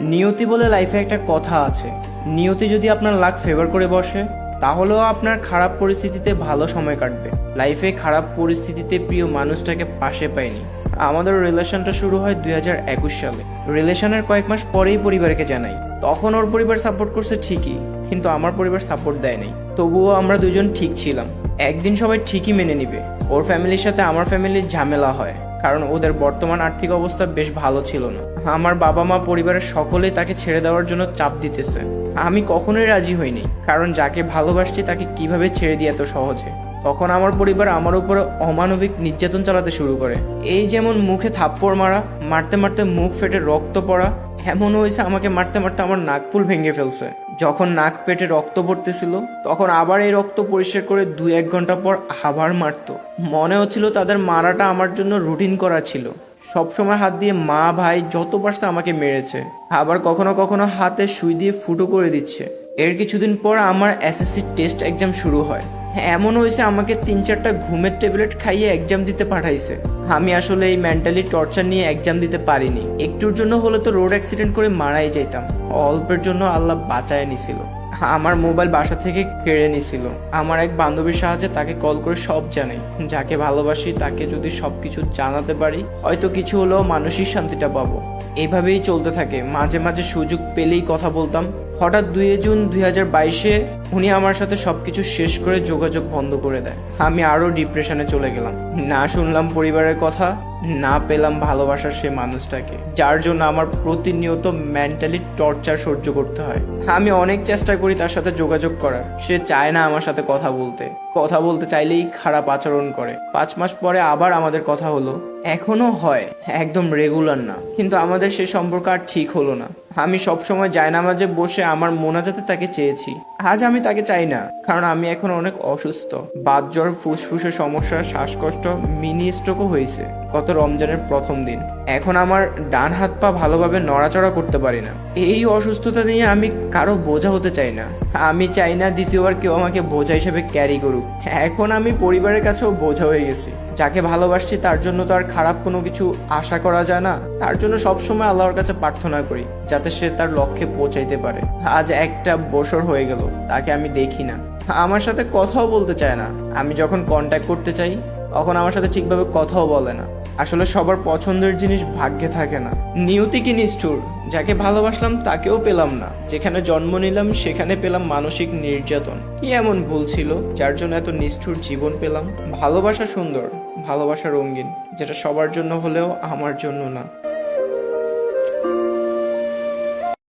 নিয়তি বলে লাইফে একটা কথা আছে। নিয়তি যদি আপনার লাক ফেভার করে বসে, তাহলেও আপনার খারাপ পরিস্থিতিতে ভালো সময় কাটবে। লাইফে খারাপ পরিস্থিতিতে প্রিয় মানুষটাকে পাশে পায়নি। আমাদের রিলেশনটা শুরু হয় দুই হাজার একুশ সালে। রিলেশনের কয়েক মাস পরেই পরিবারকে জানাই। তখন ওর পরিবার সাপোর্ট করছে ঠিকই, কিন্তু আমার পরিবার সাপোর্ট দেয়নি তবুও আমরা দুজন ঠিক ছিলাম। একদিন সবাই ঠিকই মেনে নিবে। ওর ফ্যামিলির সাথে আমার ফ্যামিলির ঝামেলা হয়, কারণ ওদের বর্তমান আর্থিক অবস্থা বেশ ভালো ছিল না। আমার বাবা মা পরিবারের সকলেই তাকে ছেড়ে দেওয়ার জন্য চাপ দিতেছে। আমি কখনোই রাজি হইনি, কারণ যাকে ভালোবাসছি তাকে কীভাবে ছেড়ে দিয়ে এত সহজে? তখন আমার পরিবার আমার উপরে অমানবিক নির্যাতন চালাতে শুরু করে। এই যেমন মুখে থাপ্পড় মারা, মারতে মারতে মুখ ফেটে রক্ত পড়া এমন হয়েছে আমাকে মারতে মারতে আমার নাকপুল ভেঙে ফেলছে। যখন নাক পেটে রক্ত পড়তেছিল, তখন আবার এই রক্ত পরিষ্কার করে দুই এক ঘণ্টা পর আবার মারতো। মনে হচ্ছিল তাদের মারাটা আমার জন্য রুটিন করা ছিল। সবসময় হাত দিয়ে মা, ভাই যত পারছে আমাকে মেরেছে। আবার কখনো কখনো হাতে সুই দিয়ে ফুটো করে দিচ্ছে। এর কিছুদিন পর আমার এসএসসি টেস্ট এক্সাম শুরু হয়। এমন হয়েছে আমাকে তিন চারটা ঘুমের ট্যাবলেট খাইয়ে এক্সাম দিতে পাঠাইছে। আমি আসলে এই মেন্টালি টর্চার নিয়ে এক্সাম দিতে পারিনি। একটুর জন্য হলে তো রোড অ্যাক্সিডেন্ট করে মারাই যাইতাম। অল্পের জন্য আল্লাহ বাঁচায় নিছিল। আমার মোবাইল বাসা থেকে কেড়ে নিছিল। আমার এক বান্ধবীর সাহায্যে তাকে কল করে সব জানাই। যাকে ভালোবাসি তাকে যদি সবকিছু জানাতে পারি, হয়তো কিছু হলেও মানসিক শান্তিটা পাবো। এভাবেই চলতে থাকে। মাঝে মাঝে সুযোগ পেলেই কথা বলতাম। হঠাৎ দুই জুন দুই হাজার বাইশে উনি আমার সাথে সবকিছু শেষ করে যোগাযোগ বন্ধ করে দেয়। আমি আরও ডিপ্রেশনে চলে গেলাম। না শুনলাম পরিবারের কথা, না পেলাম ভালোবাসার সে মানুষটাকে, যার জন্য আমার প্রতিনিয়ত মেন্টালি টর্চার সহ্য করতে হয়। আমি অনেক চেষ্টা করি তার সাথে যোগাযোগ করার। সে চায় না আমার সাথে কথা বলতে। কথা বলতে চাইলেই খারাপ আচরণ করে। পাঁচ মাস পরে আবার আমাদের কথা হলো। এখনও হয়, একদম রেগুলার না। কিন্তু আমাদের সে সম্পর্ক আর ঠিক হলো না। আমি সবসময় জায়নামাজে বসে আমার মোনাজাতে তাকে চেয়েছি। আজ আমি তাকে চাই না। কারণ আমি এখন অনেক অসুস্থ। বাদ জ্বর, ফুসফুসের সমস্যা, শ্বাসকষ্ট, মিনি স্ট্রোকও হয়েছে। গত রমজানের প্রথম দিন। এখন আমার ডান হাত পা ভালোভাবে নড়াচড়া করতে পারি না। এই অসুস্থতা নিয়ে আমি কারও বোঝা হতে চাই না। আমি চাই না দ্বিতীয়বার কেউ আমাকে বোঝা হিসেবে ক্যারি করুক। এখন আমি পরিবারের কাছেও বোঝা হয়ে গেছি। যাকে ভালোবাসছি তার জন্য তো আর খারাপ কোনো কিছু আশা করা যায় না। তার জন্য সবসময় আল্লাহর কাছে প্রার্থনা করি, যাতে সে তার লক্ষ্যে পৌঁছাইতে পারে। আজ একটা বছর হয়ে গেল, তাকে আমি দেখি না। আমার সাথে কথাও বলতে চায় না। আমি যখন কন্ট্যাক্ট করতে চাই, তখন আমার সাথে ঠিকভাবে কথাও বলে না। আসলে সবার পছন্দের জিনিস ভাগ্যে থাকে না। নিয়তি কি নিষ্ঠুর? যাকে ভালোবাসলাম তাকেও পেলাম না। যেখানে জন্ম নিলাম, সেখানে পেলাম মানসিক নির্যাতন। কি এমন ভুল ছিল? যার জন্য এত নিষ্ঠুর জীবন পেলাম? ভালোবাসা সুন্দর, ভালোবাসা রঙিন, যেটা সবার জন্য হলেও আমার জন্য না।